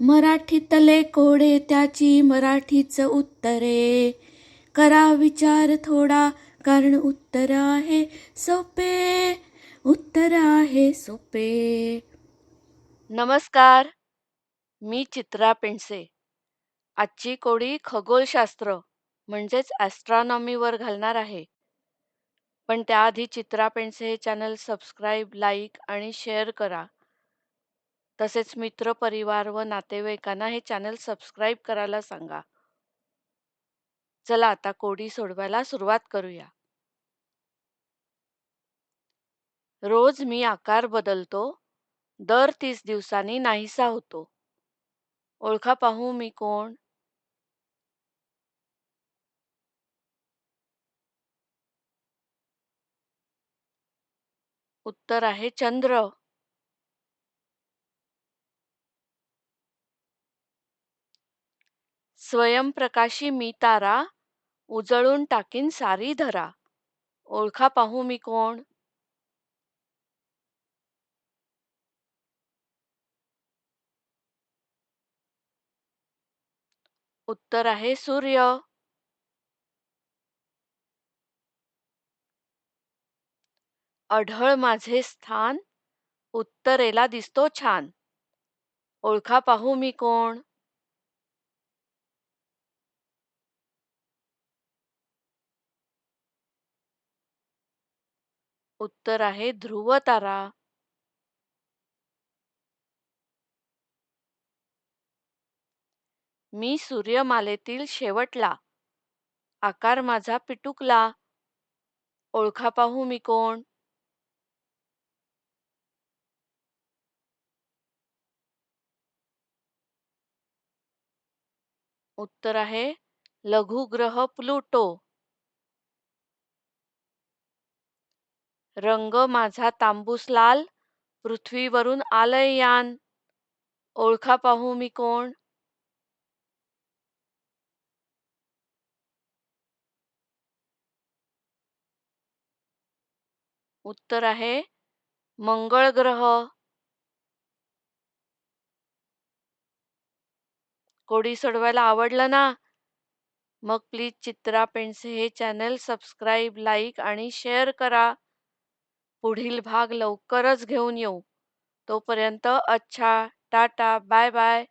मराठीतले कोडे त्याची मराठीच उत्तरे. करा विचार थोडा कारण उत्तर आहे सोपे. उत्तर आहे सोपे. नमस्कार मी चित्रा पिंडसे. आजची कोडी खगोलशास्त्र म्हणजेच ॲस्ट्रॉनॉमीवर घालणार आहे. पण त्याआधी चित्रा पेंडसे हे चॅनल सबस्क्राईब लाईक आणि शेअर करा. तसेच मित्र परिवार व नातेवाईकांना हे चॅनल सबस्क्राईब करायला सांगा. चला आता कोडी सोडवायला सुरुवात करूया. रोज मी आकार बदलतो. दर तीस दिवसांनी नाहीसा होतो. ओळखा पाहू मी कोण? उत्तर आहे चंद्र. स्वयंप्रकाशी मी तारा उजळून टाकीन सारी धरा. ओळखा पाहू मी कोण? उत्तर आहे सूर्य. अढळ माझे स्थान उत्तरेला दिसतो छान. ओळखा पाहू मी कोण? उत्तर आहे ध्रुव तारा. मी सूर्यमालेतील शेवटला. आकार माझा पिटुकला. ओळखा पाहू मी कोण? उत्तर आहे लघुग्रह प्लुटो. रंग माझा तांबूस लाल पृथ्वीवरून आलय यान. ओळखा पाहू मी कोण? उत्तर आहे मंगळ ग्रह. कोडी सोडवायला आवडलं ना? मग प्लीज चित्रा पेंडसे हे चॅनल सबस्क्राईब लाईक आणि शेअर करा. पुढील भाग लवकरच घेऊन येऊ. तोपर्यंत अच्छा टाटा बाय बाय